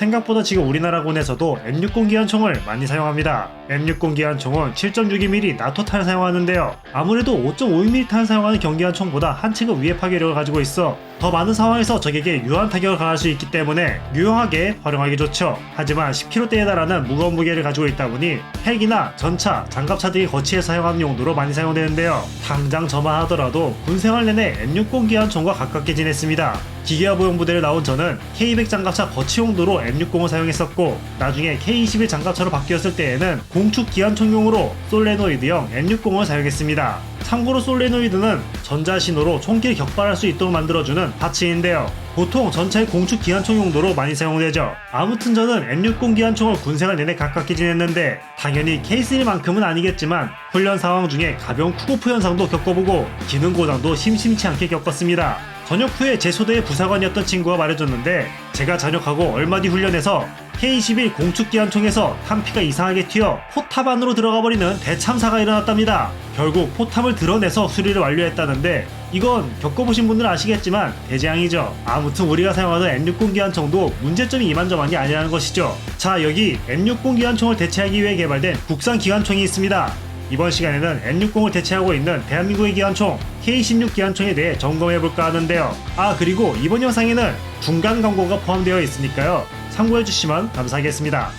생각보다 지금 우리나라 군에서도 M60 기관총을 많이 사용합니다. M60 기관총은 7.62mm 나토 탄을 사용하는데요. 아무래도 5.52mm 탄을 사용하는 경기관총보다 한 층급 위의 파괴력을 가지고 있어 더 많은 상황에서 적에게 유효한 타격을 가할 수 있기 때문에 유용하게 활용하기 좋죠. 하지만 10kg대에 달하는 무거운 무게를 가지고 있다 보니 헬기나 전차, 장갑차 등이 거치해 사용하는 용도로 많이 사용되는데요. 당장 저만 하더라도 군 생활 내내 M60 기관총과 가깝게 지냈습니다. 기계화 보용 부대를 나온 저는 K200 장갑차 거치 용도로 M60을 사용했었고 나중에 K21 장갑차로 바뀌었을 때에는 공축 기관총용으로 솔레노이드형 M60을 사용했습니다. 참고로 솔레노이드는 전자신호로 총기를 격발할 수 있도록 만들어주는 파츠인데요. 보통 전차의 공축 기관총 용도로 많이 사용되죠. 아무튼 저는 M60 기관총을 군생활 내내 가깝게 지냈는데 당연히 케이스일만큼은 아니겠지만 훈련 상황 중에 가벼운 쿠고프 현상도 겪어보고 기능 고장도 심심치 않게 겪었습니다. 전역 후에 제 소대의 부사관이었던 친구가 말해줬는데 제가 전역하고 얼마 뒤 훈련에서 K21 공축기관총에서 탄피가 이상하게 튀어 포탑 안으로 들어가 버리는 대참사가 일어났답니다. 결국 포탑을 드러내서 수리를 완료했다는데 이건 겪어보신 분들은 아시겠지만 대재앙이죠. 아무튼 우리가 사용하는 M60 기관총도 문제점이 이만저만이 아니라는 것이죠. 자 여기 M60 기관총을 대체하기 위해 개발된 국산 기관총이 있습니다. 이번 시간에는 M60을 대체하고 있는 대한민국의 기관총 K16 기관총에 대해 점검해볼까 하는데요. 아 그리고 이번 영상에는 중간 광고가 포함되어 있으니까요. 참고해주시면 감사하겠습니다.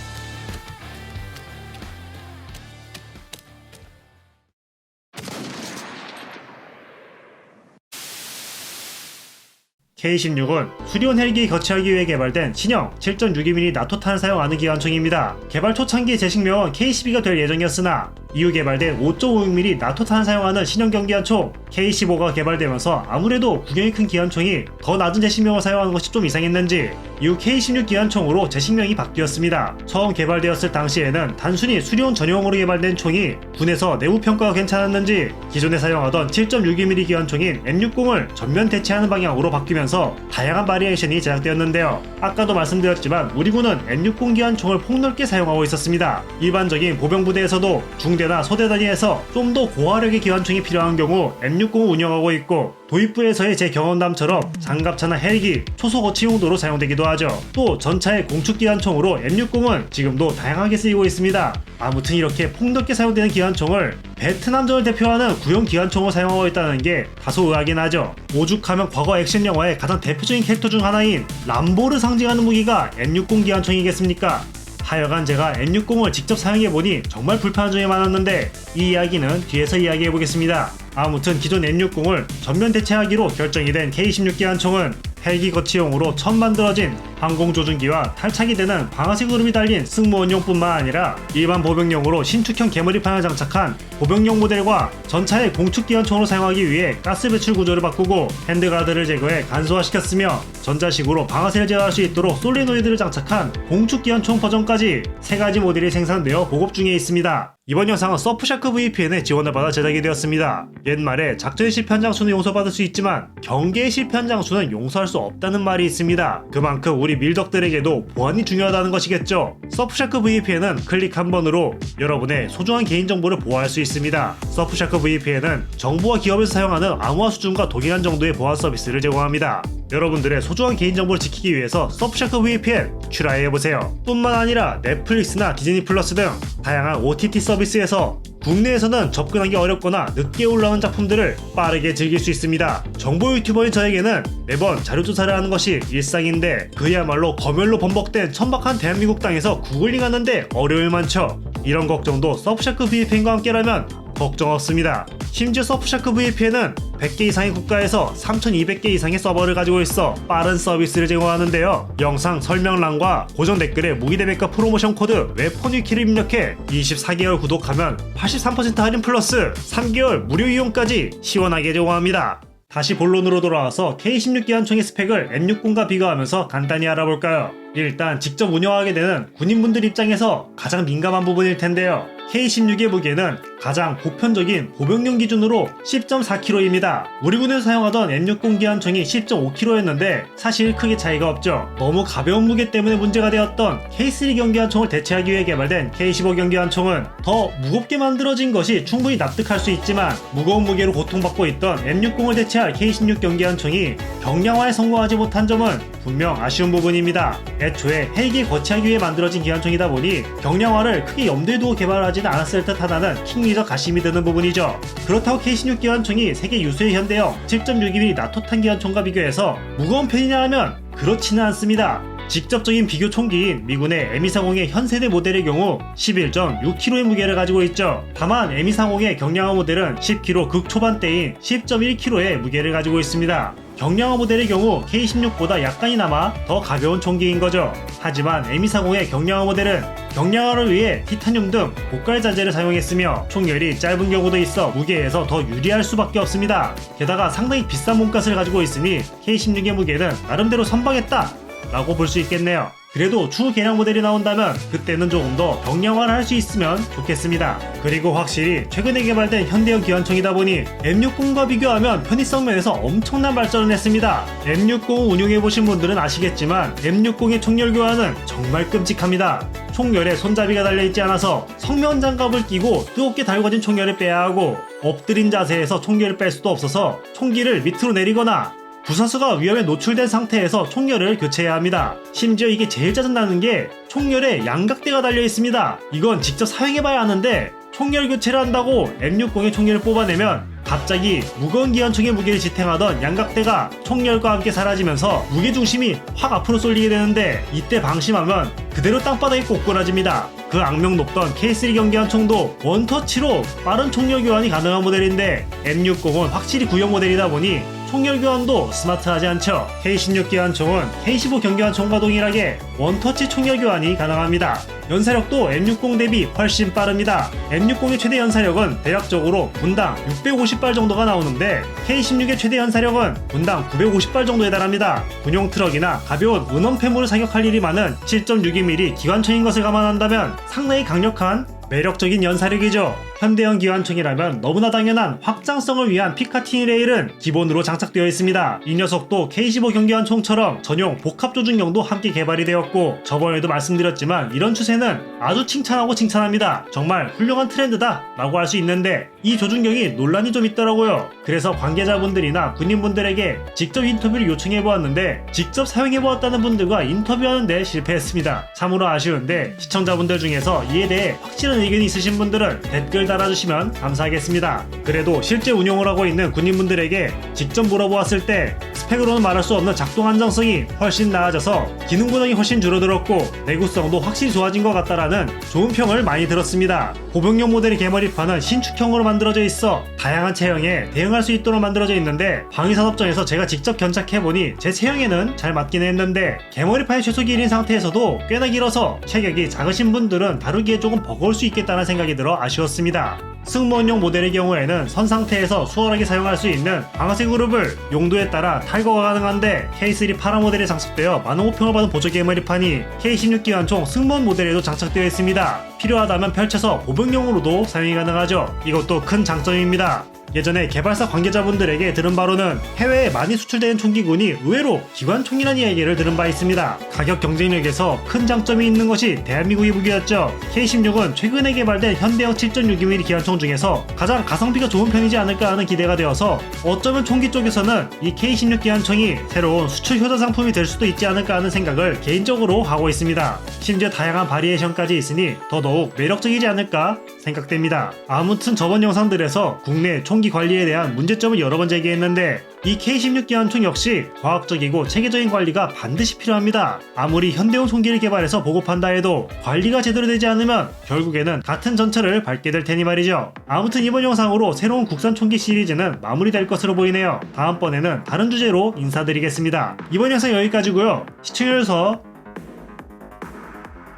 K16은 수리온 헬기 거치하기 위해 개발된 신형 7.62mm 나토탄을 사용하는 기관총입니다. 개발 초창기 제식명은 K12가 될 예정이었으나 이후 개발된 5.56mm 나토탄을 사용하는 신형 경 기관총 K15가 개발되면서 아무래도 구경이 큰 기관총이 더 낮은 제식명을 사용하는 것이 좀 이상했는지 이후 K16 기관총으로 제식명이 바뀌었습니다. 처음 개발되었을 당시에는 단순히 수리온 전용으로 개발된 총이 군에서 내부 평가가 괜찮았는지 기존에 사용하던 7.62mm 기관총인 M60을 전면 대체하는 방향으로 바뀌면서 다양한 바리에이션이 제작되었는데요. 아까도 말씀드렸지만 우리 군은 M60 기관총을 폭넓게 사용하고 있었습니다. 일반적인 보병부대에서도 중대 나 소대 단위에서 좀 더 고화력의 기관총이 필요한 경우 M60을 운영하고 있고 도입부에서의 제 경험담처럼 장갑차나 헬기, 초소 거치 용도로 사용되기도 하죠. 또 전차의 공축 기관총으로 M60은 지금도 다양하게 쓰이고 있습니다. 아무튼 이렇게 폭넓게 사용되는 기관총을 베트남전을 대표하는 구형 기관총을 사용하고 있다는 게 다소 의아하긴 하죠. 오죽하면 과거 액션 영화의 가장 대표적인 캐릭터 중 하나인 람보를 상징하는 무기가 M60 기관총이겠습니까? 하여간 제가 M60을 직접 사용해보니 정말 불편한 점이 많았는데 이 이야기는 뒤에서 이야기해보겠습니다. 아무튼 기존 M60을 전면 대체하기로 결정이 된 K16 기관총은 헬기 거치용으로 처음 만들어진 항공조준기와 탈착이 되는 방아쇠 그룹이 달린 승무원용뿐만 아니라 일반 보병용으로 신축형 개머리판을 장착한 보병용 모델과 전차의 공축기관총으로 사용하기 위해 가스 배출 구조를 바꾸고 핸드가드를 제거해 간소화시켰으며 전자식으로 방아쇠를 제어할 수 있도록 솔리노이드를 장착한 공축기관총 버전까지 세 가지 모델이 생산되어 보급 중에 있습니다. 이번 영상은 서프샤크 VPN의 지원을 받아 제작이 되었습니다. 옛말에 작전의 실패한 장수는 용서받을 수 있지만 경계의 실패한 장수는 용서할 수 없다는 말이 있습니다. 그만큼 우리 밀덕들에게도 보안이 중요하다는 것이겠죠. 서프샤크 VPN은 클릭 한 번으로 여러분의 소중한 개인정보를 보호할 수 있습니다. 서프샤크 VPN은 정부와 기업에서 사용하는 암호화 수준과 동일한 정도의 보안 서비스를 제공합니다. 여러분들의 소중한 개인정보를 지키기 위해서 서프샤크 VPN 트라이해보세요. 뿐만 아니라 넷플릭스나 디즈니 플러스 등 다양한 OTT 서비스에서 국내에서는 접근하기 어렵거나 늦게 올라오는 작품들을 빠르게 즐길 수 있습니다. 정보 유튜버인 저에게는 매번 자료조사를 하는 것이 일상인데 그야말로 검열로 범벅된 천박한 대한민국 땅에서 구글링 하는데 어려움이 많죠. 이런 걱정도 서프샤크 VPN과 함께라면 걱정 없습니다. 심지어 서프샤크 VPN은 100개 이상의 국가에서 3200개 이상의 서버를 가지고 있어 빠른 서비스를 제공하는데요. 영상 설명란과 고정 댓글에 무기 대 백과 프로모션 코드 웹폰 위키를 입력해 24개월 구독하면 83% 할인 플러스 3개월 무료 이용까지 시원하게 제공합니다. 다시 본론으로 돌아와서 K16 기관총의 스펙을 M60과 비교하면서 간단히 알아볼까요? 일단 직접 운영하게 되는 군인분들 입장에서 가장 민감한 부분일 텐데요. K16의 무게는 가장 보편적인 보병용 기준으로 10.4kg입니다. 우리 군에서 사용하던 M60 기관총이 10.5kg였는데 사실 크게 차이가 없죠. 너무 가벼운 무게 때문에 문제가 되었던 K3 경기관총을 대체하기 위해 개발된 K15 경기관총은 더 무겁게 만들어진 것이 충분히 납득할 수 있지만 무거운 무게로 고통받고 있던 M60을 대체할 K16 경기관총이 경량화에 성공하지 못한 점은 분명 아쉬운 부분입니다. 애초에 헬기 거치하기 위해 만들어진 기관총이다 보니 경량화를 크게 염두에 두고 개발하지는 않았을 듯 하다는 킹리 적 가심이 드는 부분이죠. 그렇다고 K16 기관총이 세계 유수의 현대형 7.62mm 나토탄 기관총과 비교해서 무거운 편이냐 하면 그렇지는 않습니다. 직접적인 비교 총기인 미군의 M240의 현세대 모델의 경우 11.6kg의 무게를 가지고 있죠. 다만 M240의 경량화 모델은 10kg 극초반대인 10.1kg의 무게를 가지고 있습니다. 경량화 모델의 경우 K16보다 약간이나마 더 가벼운 총기인 거죠. 하지만 M240의 경량화 모델은 경량화를 위해 티타늄 등 고가의 자재를 사용했으며 총열이 짧은 경우도 있어 무게에서 더 유리할 수밖에 없습니다. 게다가 상당히 비싼 몸값을 가지고 있으니 K16의 무게는 나름대로 선방했다 라고 볼 수 있겠네요. 그래도 추후 개량 모델이 나온다면 그때는 조금 더 경량화를 할 수 있으면 좋겠습니다. 그리고 확실히 최근에 개발된 현대형 기관총이다 보니 M60과 비교하면 편의성 면에서 엄청난 발전을 했습니다. M60 운용해보신 분들은 아시겠지만 M60의 총열 교환은 정말 끔찍합니다. 총열에 손잡이가 달려있지 않아서 성면 장갑을 끼고 뜨겁게 달궈진 총열을 빼야 하고 엎드린 자세에서 총기를 뺄 수도 없어서 총기를 밑으로 내리거나 부사수가 위험에 노출된 상태에서 총열을 교체해야 합니다. 심지어 이게 제일 짜증나는 게 총열에 양각대가 달려 있습니다. 이건 직접 사용해봐야 하는데 총열 교체를 한다고 M60의 총열을 뽑아내면 갑자기 무거운 기관총의 무게를 지탱하던 양각대가 총열과 함께 사라지면서 무게 중심이 확 앞으로 쏠리게 되는데 이때 방심하면 그대로 땅바닥에 꼬꾸라집니다. 그 악명 높던 K3 경기관총도 원터치로 빠른 총열 교환이 가능한 모델인데 M60은 확실히 구형 모델이다 보니 총열 교환도 스마트하지 않죠. K16 기관총은 K15 경기관총과 동일하게 원터치 총열 교환이 가능합니다. 연사력도 M60 대비 훨씬 빠릅니다. M60의 최대 연사력은 대략적으로 분당 650발 정도가 나오는데 K16의 최대 연사력은 분당 950발 정도에 달합니다. 군용 트럭이나 가벼운 은원 폐물을 사격할 일이 많은 7.62mm 기관총인 것을 감안한다면 상당히 강력한 매력적인 연사력이죠. 현대형 기관총이라면 너무나 당연한 확장성을 위한 피카티니 레일은 기본으로 장착되어 있습니다. 이 녀석도 K15 경기관총처럼 전용 복합 조준경도 함께 개발이 되었고 저번에도 말씀드렸지만 이런 추세는 아주 칭찬하고 칭찬합니다. 정말 훌륭한 트렌드다 라고 할 수 있는데 이 조준경이 논란이 좀 있더라고요. 그래서 관계자분들이나 군인분들에게 직접 인터뷰를 요청해 보았는데 직접 사용해 보았다는 분들과 인터뷰하는데 실패했습니다. 참으로 아쉬운데 시청자분들 중에서 이에 대해 확실한 의견이 있으신 분들은 댓글 달아주시면 감사하겠습니다. 그래도 실제 운용을 하고 있는 군인분들에게 직접 물어보았을 때 스펙으로는 말할 수 없는 작동 안정성이 훨씬 나아져서 기능 구성이 훨씬 줄어들었고 내구성도 확실히 좋아진 것 같다라는 좋은 평을 많이 들었습니다. 보병용 모델의 개머리판은 신축형으로 만들어져 있어 다양한 체형에 대응할 수 있도록 만들어져 있는데 방위산업청에서 제가 직접 견착해보니 제 체형에는 잘 맞긴 했는데 개머리판이 최소 길인 상태에서도 꽤나 길어서 체격이 작으신 분들은 다루기에 조금 버거울 수 있겠다는 생각이 들어 아쉬웠습니다. 승무원용 모델의 경우에는 선 상태에서 수월하게 사용할 수 있는 방아쇠 그룹을 용도에 따라 탈거가 가능한데 K3 파라 모델에 장착되어 많은 호평을 받은 보조 개머리판이 K16 기관총 승무원 모델에도 장착되어 있습니다. 필요하다면 펼쳐서 보병용으로도 사용이 가능하죠. 이것도 큰 장점입니다. 예전에 개발사 관계자분들에게 들은 바로는 해외에 많이 수출되는 총기군이 의외로 기관총이라는 이야기를 들은 바 있습니다. 가격 경쟁력에서 큰 장점이 있는 것이 대한민국의 무기였죠. K16은 최근에 개발된 현대형 7.62mm 기관총 중에서 가장 가성비가 좋은 편이지 않을까 하는 기대가 되어서 어쩌면 총기 쪽에서는 이 K16 기관총이 새로운 수출 효자 상품이 될 수도 있지 않을까 하는 생각을 개인적으로 하고 있습니다. 심지어 다양한 바리에이션까지 있으니 더더욱 매력적이지 않을까 생각됩니다. 아무튼 저번 영상들에서 국내 총기 관리에 대한 문제점을 여러 번 제기했는데 이 K16 기관총 역시 과학적이고 체계적인 관리가 반드시 필요합니다. 아무리 현대용 총기를 개발해서 보급한다 해도 관리가 제대로 되지 않으면 결국에는 같은 전철을 밟게 될 테니 말이죠. 아무튼 이번 영상으로 새로운 국산 총기 시리즈는 마무리될 것으로 보이네요. 다음번에는 다른 주제로 인사드리겠습니다. 이번 영상 여기까지고요. 시청해주셔서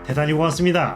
대단히 고맙습니다.